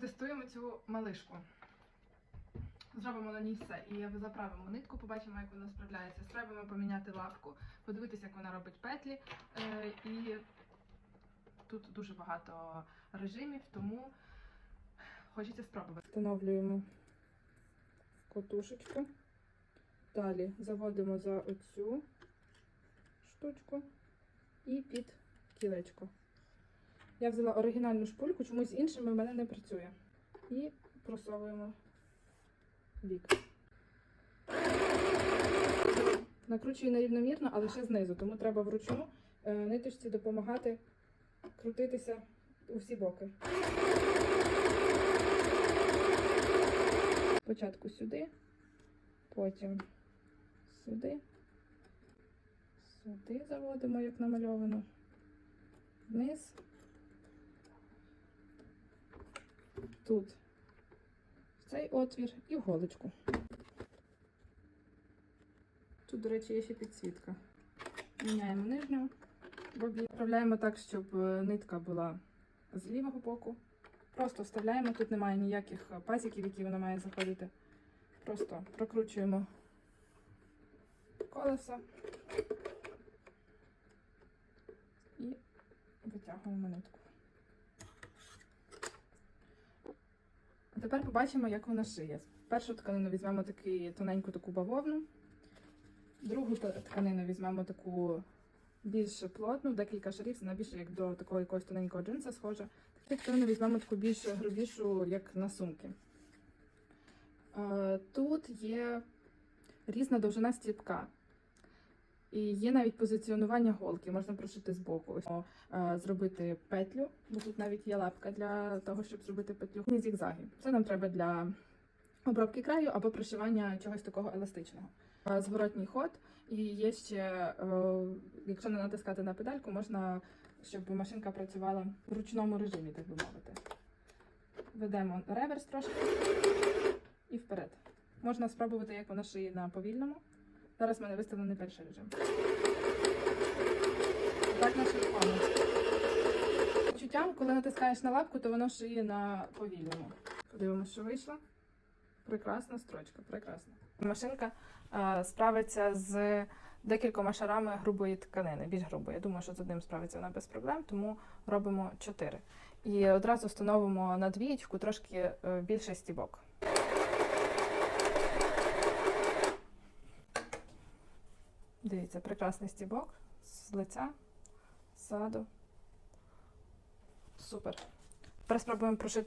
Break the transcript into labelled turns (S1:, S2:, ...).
S1: протестуємо цю малишку. Зробимо на ній все. І заправимо нитку, побачимо, як вона справляється. Спробуємо поміняти лапку, подивитися, як вона робить петлі. Е, і тут дуже багато режимів, тому хочеться спробувати. Встановлюємо котушечку. Далі заводимо за оцю штучку і під кілечко. Я взяла оригінальну шпульку, чомусь іншими в мене не працює. І просовуємо бік. Накручую нерівномірно, але ще знизу, тому треба вручну е, ниточці допомагати крутитися у всі боки. Спочатку сюди, потім сюди, сюди заводимо, як намальовано, вниз. Тут в цей отвір і в голочку. Тут, до речі, є ще підсвітка. Міняємо нижню бобі. Вправляємо так, щоб е, нитка була з лівого боку. Просто вставляємо, тут немає ніяких е, пазиків, які вона має заходити. Просто прокручуємо колесо і витягуємо нитку. Тепер побачимо, як вона шиє. Першу тканину візьмемо таку тоненьку таку бавовну, другу тканину візьмемо таку більш плотну, декілька шарів, вона більше як до такого якогось тоненького джинса схожа. Таку тканину візьмемо таку більш грубішу, як на сумки. Е, Тут є різна довжина стіпка. І є навіть позиціонування голки, можна прошити збоку. Е, зробити петлю, бо тут навіть є лапка для того, щоб зробити петлю. І зігзаги. Це нам треба для обробки краю або пришивання чогось такого еластичного. Е, Зворотній ход, і є ще, е, якщо не натискати на педальку, можна, щоб машинка працювала в ручному режимі, так би мовити. Ведемо реверс трошки і вперед. Можна спробувати, як вона шиє на повільному. Зараз в мене виставлений перший режим. Так на швидкому. Чуттям, коли натискаєш на лапку, то воно шиє на повільному. Подивимося, що вийшло. Прекрасна строчка, прекрасна. Машинка е, справиться з декількома шарами грубої тканини, більш грубої. Я думаю, що з одним справиться вона без проблем, тому робимо чотири. І одразу встановимо на двієчку трошки е, більше стібок. Дивіться, прекрасний стібок з лиця, ззаду. Супер. Тепер спробуємо прошити